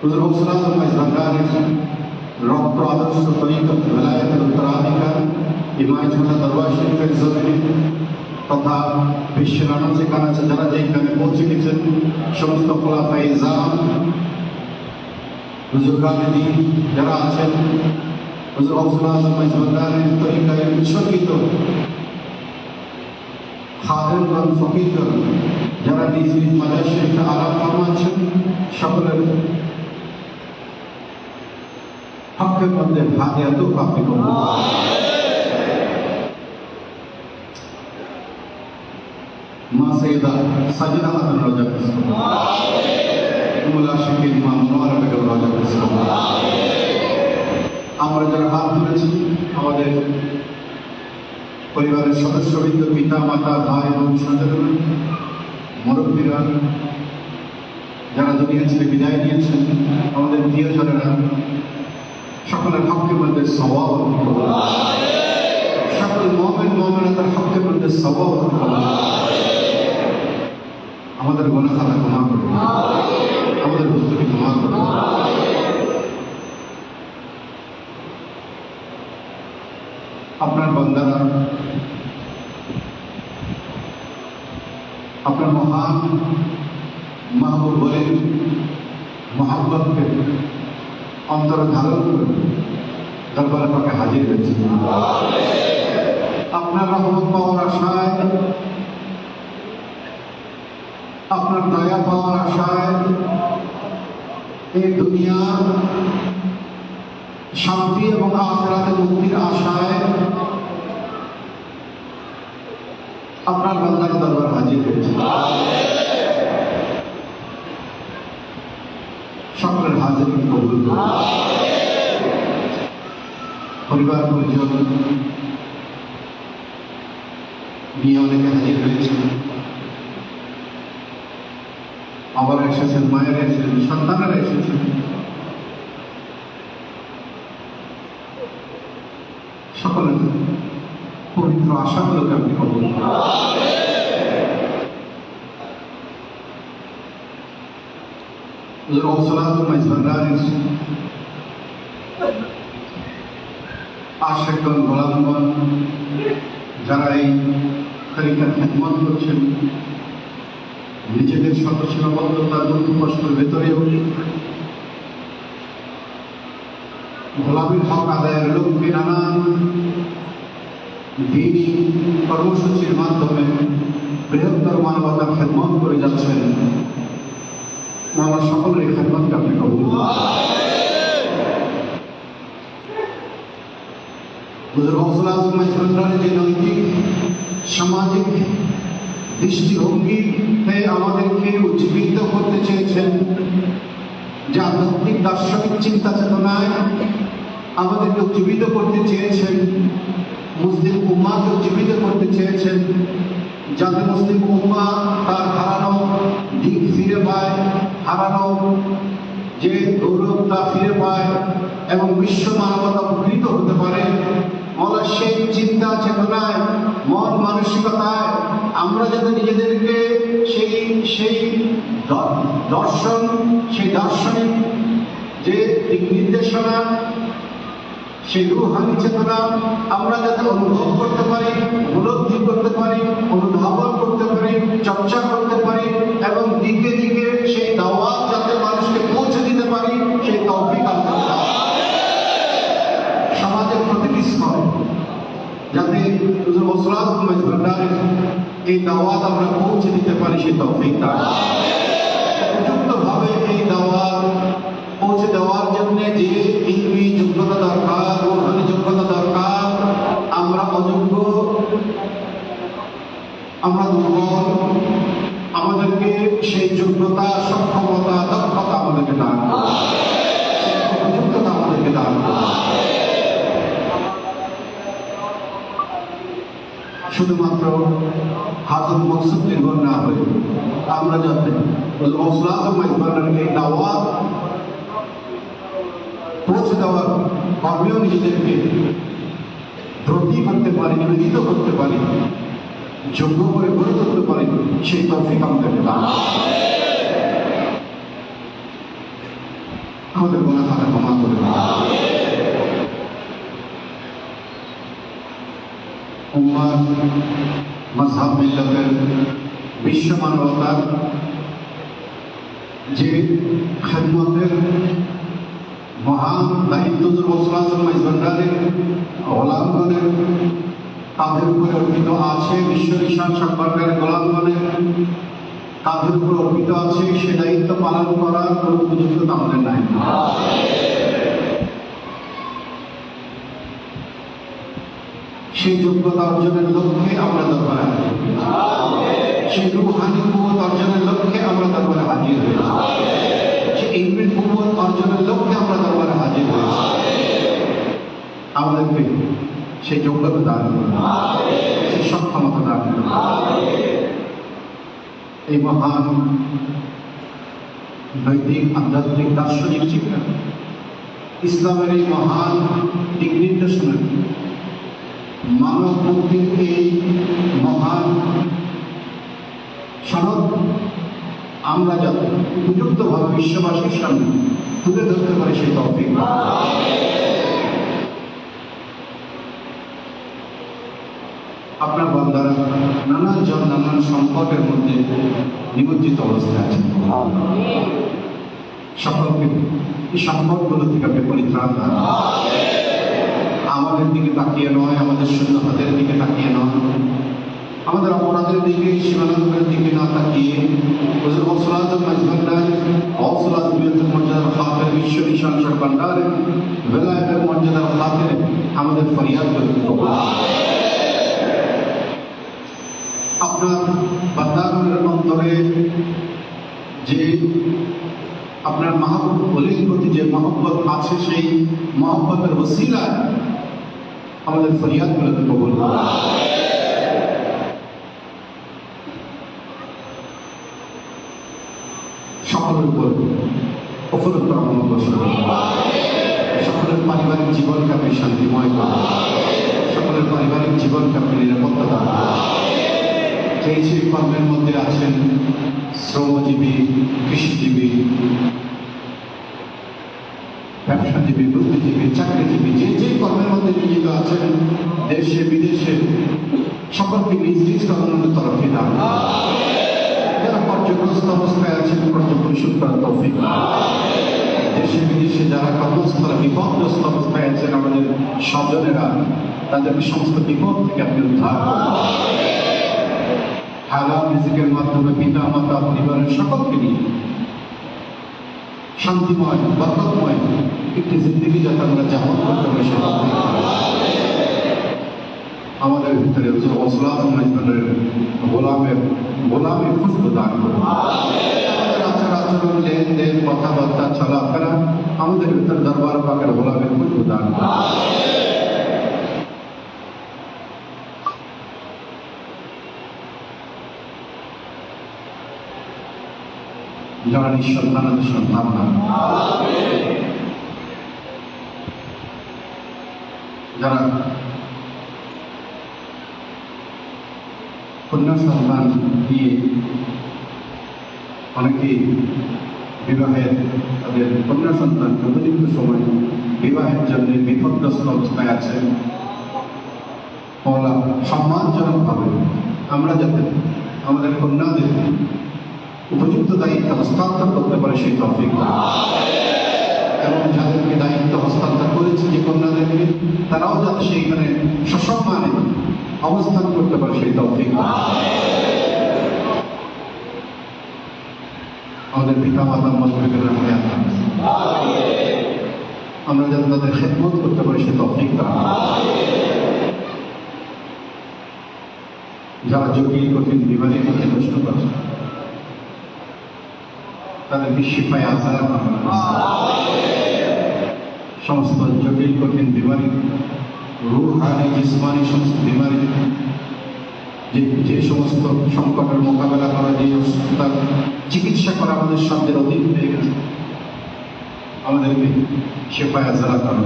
হুজুর হকসুলাত মজবাগানের রক্ত আদর্শ তরিকত বেলায়েতের উত্তরাধিকার ইমাম ঝুনা দরবার শরীফের জমিনে তথা বিশ্বের আনাচে কানাচে যারা যেখানে পৌঁছে গেছেন সমস্ত খোলাফাই জাম হুজুর গান্ধী যারা আছেন হুজুর হকসুলাত মজবাগানের তরিকায় উৎসর্গিত খাদেরগণ ফকিরগণ যারা নিজ নিজ মাজার শরীফে আরাম ফরমাচ্ছেন সকলের হকের মধ্যে ভাগে এত প্রাপ্তি করব মা সৈয়দা সাজিদা হাসান রাজা মুলা শিকির মা মনোয়ারা বেগম রাজা আমরা যারা হাত তুলেছি আমাদের পরিবারের সদস্যবৃন্দ পিতা মাতা ভাই বোন সন্তান মুরব্বীরা, যারা দুনিয়া ছেড়ে বিদায় নিয়েছেন, আমাদের প্রিয়জনেরা সকলের হকের মধ্যে স্বভাব সকল মহমেন মহমেনাদের হকের মধ্যে স্বভাব আমাদের গোনা খাতা ক্ষমা করবে আমাদের বস্তুকে ক্ষমা করবে আপনার বন্দারা, আপনার মহান মাহবুব বলেন মহাব্বতকে অন্তর ধারণ করে হাজির হয়েছে আপনার রহমত পাওয়ার আশায়, আপনার দয়া পাওয়ার আশায় এই দুনিয়া শান্তি এবং আখরাতে মুক্তির আশায় আপনার বান্দার দরবার হাজির হয়েছে সকলের হাজির কবুল করুন। পরিবার পরিজন নিয়ে অনেকে হাজির হয়েছে আবার এসেছেন, মায়েরা এসেছেন, সন্তানেরা এসেছেন সকলের পবিত্র আশাগুলোকে আপনি কবুল করুন। আশেকগণ গোলামগণ যারা এই তরিকার খেদমত করছেন, নিজেদের সীমাবদ্ধতা দুঃখ কষ্টের ভেতরেও গোলামীর হক আদায়ের লক্ষ্যে নানান দিনই কর্মসূচির মাধ্যমে বৃহত্তর মানবতার খেদমত করে যাচ্ছেন। আমরা সকলের খেদমতকে আপনি কবুল হুজুর ইসলামের যে নৈতিক, সামাজিক দৃষ্টিভঙ্গিতে আমাদেরকে উজ্জীবিত করতে চেয়েছেন, যে আধ্যাত্মিক দার্শনিক চিন্তা চেতনায় আমাদেরকে উজ্জীবিত করতে চেয়েছেন, মুসলিম উম্মাকে উজ্জীবিত করতে চেয়েছেন, যাতে মুসলিম উম্মা তার হারানো দিক ফিরে পায়, হারানো যে গৌরব তা ফিরে পায় এবং বিশ্ব মানবতা উপকৃত হতে পারে। সেই চিন্তা চেতনায় মন মানসিকতায়। আমরা যাতে নিজেদেরকে সেই সেই দর্শন, সেই দার্শনিক যে দিক নির্দেশনা, সেই রুহানি চেতনা, আমরা যাতে অনুভব করতে পারি উপলব্ধি করতে পারি, অনুধাবন করতে পারি, চর্চা করতে পারি, এবং দিকে দিকে সেই দাওয়াত যাতে মানুষকে পৌঁছে দিতে পারি, সেই তৌফিক আল্লাহ দান। সমাজের প্রতিটি স্তরে যাতে এই দাওয়াত আমরা পৌঁছে দিতে পারি সেই তৌফিক দান উপযুক্তভাবে এই দাওয়াত পৌঁছে দেওয়ার জন্য যে ইলমি যোগ্যতা দরকার রোহানি যোগ্যতা দরকার আমরা অযোগ্য আমরা দুর্বল আমাদেরকে সেই যোগ্যতা সক্ষমতা দক্ষতা শুধুমাত্র হাজর মকসুদ নির্ভর না হয়ে আমরা যাতে এই দাওয়াত পৌঁছে দেওয়ার কর্মেও নিজেদেরকে ব্রতী করতে পারি, নিবেদিত করতে পারি, যোগ্য করে গড়ে তুলতে পারি, সেই তৌফিক আমাদেরকে দান। আমাদের গোনা খাতা ক্ষমা করে উম্মার মজহাব মিল্লতের বিশ্ব মানবতার যে খেদমতের মহান দায়িত্ব ভান্ডারের গোলামগণের তাদের উপরে অর্পিত আছে, বিশ্ব কিষাণ সরকারের গোলামগণের তাদের উপর অর্পিত আছে, সে দায়িত্ব পালন করার কোনো উপযুক্ততা আমাদের নাই। সেই যোগ্যতা অর্জনের লক্ষ্যে আমরা দরবারে হাজির। সেই রুহানি কুমত অর্জনের লক্ষ্যে আমরা দরবারে হাজির হয়েছি। সেই ইলমের কুমত অর্জনের লক্ষ্যে আমরা দরবারে হাজির হয়েছি। আমাদেরকে সেই যোগ্যতা দান করুন সেই সক্ষমতা দান এই মহান নৈতিক, আধ্যাত্মিক, দার্শনিক শিক্ষা, ইসলামের এই মহান দিক নির্দেশনা মানব মুক্তির এই মহান সনদ আমরা যাতে উপযুক্তভাবে বিশ্ববাসীর সামনে তুলে ধরতে পারি সেই তফিক আপনার বন্ধারা নানান জন নানান সংকটের মধ্যে নিমজ্জিত অবস্থায় আছেন। সকলকে এই সংকটগুলো থেকে আপনি পরিত্রাণ দান। আমাদের দিকে তাকিয়ে নয়, আমাদের হাতের দিকে তাকিয়ে নয়। আমাদের অপরাধের দিকে সীমালঙ্কের দিকে না তাকিয়ে মর্যাদার বিশ্ব বেলায়েতের মর্যাদার খাতের আমাদের ফরিয়াদ আপনার অন্তরে যে আপনার মাহবুব অলির প্রতি যে মহব্বত আছে, সেই মহব্বতের ওসিলায় আমাদের ফরিয়াদগুলোকে কবুল করুন। সকলের উপর অফুরন্ত বর্ষণ সকলের পারিবারিক জীবনকে আপনি শান্তিময় করুন সকলের পারিবারিক জীবনকে আপনি নিরাপত্তা দান। যেই সেই কর্মের মধ্যে আছেন, শ্রমজীবী, কৃষিজীবী ব্যবসাজীবী বুদ্ধিজীবী চাকরিজীবী যে যে কর্মের মধ্যে নিয়োজিত আছেন, দেশে, বিদেশে, সকলকে নিজ নিজ কর্মের তরফে দান যারা পর্যগ্রস্ত অবস্থায় আছেন পর্য পরিশোধ তৌফিক দেশে, বিদেশে যারা কর্মস্থলে বিপদগ্রস্ত অবস্থায় আছেন, আমাদের স্বজনেরা, তাদেরকে সমস্ত বিপদ থেকে আপনি উদ্ধার হালাল রিজিকের মাধ্যমে পিতা, মাতা, পরিবারের সকলকে নিয়ে শান্তিময় বরকতময় একটি জিন্দগি যাতে আমরা যাপন করতে পারি সেটা। আমাদের ভিতরে মাইজবানের গোলামের গোলামের খুশবু দান করুন আমাদের আচার আচরণ, লেনদেন, কথাবার্তা, চলাফেরা আমাদের ভিতরে দরবার পাকের গোলামের খুশবু দান করুন যারা নিঃসন্তান তাদের সন্তান করুন। যারা কন্যা সন্তান দিয়ে অনেকেই বিবাহের তাদের কন্যা সন্তান উপযুক্ত সময় বিবাহের জন্য বিপদগ্রস্ত অবস্থায় আছেন মৌলা সম্মানজনকভাবে আমরা যাতে আমাদের কন্যাদের উপযুক্ত দায়িত্ব হস্তান্তর করতে পারে সেই তফিক এবং যাদেরকে দায়িত্ব হস্তান্তর করেছে যে কন্যাদেরকে, তারাও যাতে সেইখানে সসম্মানে অবস্থান করতে পারে সেই তৌফিক। আমাদের পিতা মাতা মজবুরের হায়াত আমরা যাতে তাদের খেদমত করতে পারি সে তৌফিক। যারা জটিল, কঠিন বিমানের মধ্যে কষ্ট করছে তাদের বিশ্বপায় আসার সমস্ত জটিল, কঠিন, বিমারি, রুহানি, জিসমানি সমস্ত বিমারি, যে যে সমস্ত সংকটের মোকাবেলা করা, যে অসুস্থতার চিকিৎসা করা আমাদের সাধ্যের অধীন হয়ে গেছে, আমাদেরকে শেফায় আজারা করা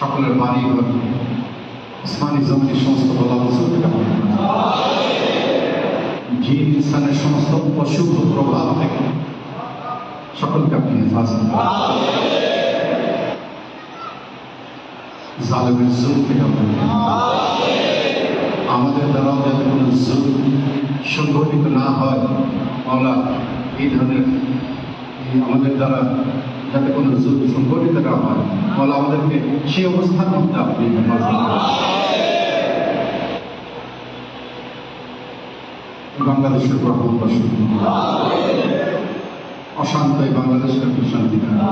সকলের বাড়ি ঘর ইসমানি জমির সমস্ত বলা মুসলিমকে জিন ইনসানের অশুভ অশুভ প্রভাব থেকে সকলকে আপনি জালেমের জুল থেকে আমাদের দ্বারাও যাতে কোনো জুল সংগঠিত না হয়, মাওলা, এই ধরনের আমাদের দ্বারা যাতে কোনো জুল সংগঠিত না হয়, মাওলা, আমাদেরকে সেই অবস্থার মধ্যে আপনি হেফাজত বাংলাদেশের বসুন অশান্ত এই বাংলাদেশের প্রশান্তি না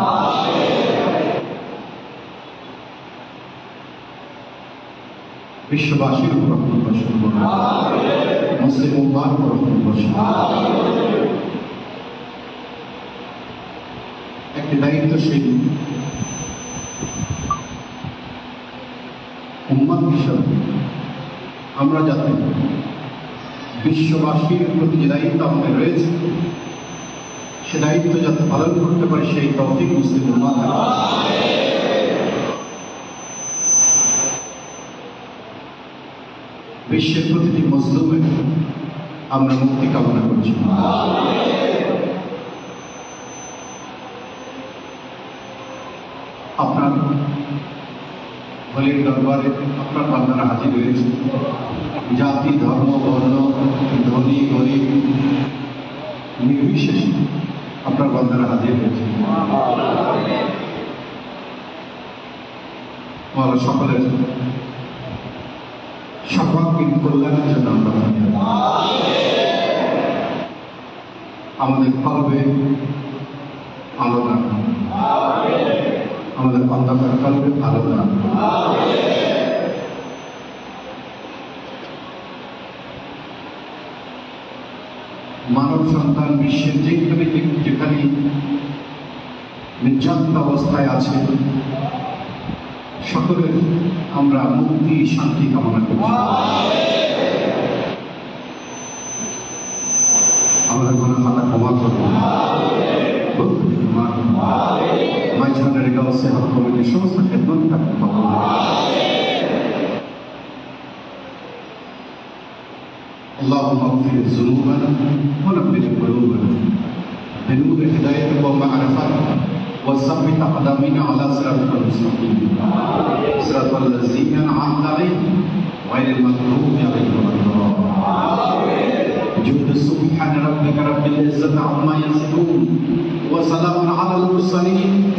বিশ্ববাসীর রহমত মুসলিম উম্মার করুন। একটি দায়িত্বশীল উম্মাদ হিসাবে আমরা যাতে বিশ্ববাসীর প্রতি যে দায়িত্ব আমাদের রয়েছে, সে দায়িত্ব যাতে পালন করতে পারে, সেই তৌফিক মুসলিম বিশ্বের প্রতিটি মজলুমের আমরা মুক্তি কামনা করছি। আপনার বলির দরবারে আপনার বান্দারা হাজির হয়েছে। জাতি, ধর্ম ধনী গরিব নির্বিশেষে আপনার বান্দারা হাজির হয়েছে সকলের সকলকে কল্যাণের জন্য আমরা আমাদের কলবে আলো আমাদের অন্ধকার কলবে আলো রাখুন মানব সন্তান বিশ্বের যেখানে যেখানে নির্যাতিত অবস্থায় আছে সকলের আমরা মুক্তি শান্তি কামনা করছি। اللهم اغفر ذنوبنا ونبذ قلوبنا بنور هدايتك ومعرفتك وثبت اقدامنا على صراطك المستقيم صراط الذين انعمت عليهم غير المغضوب عليهم ولا الضالين جند سبحان ربك رب العزه عما يصفون وسلام على المرسلين والحمد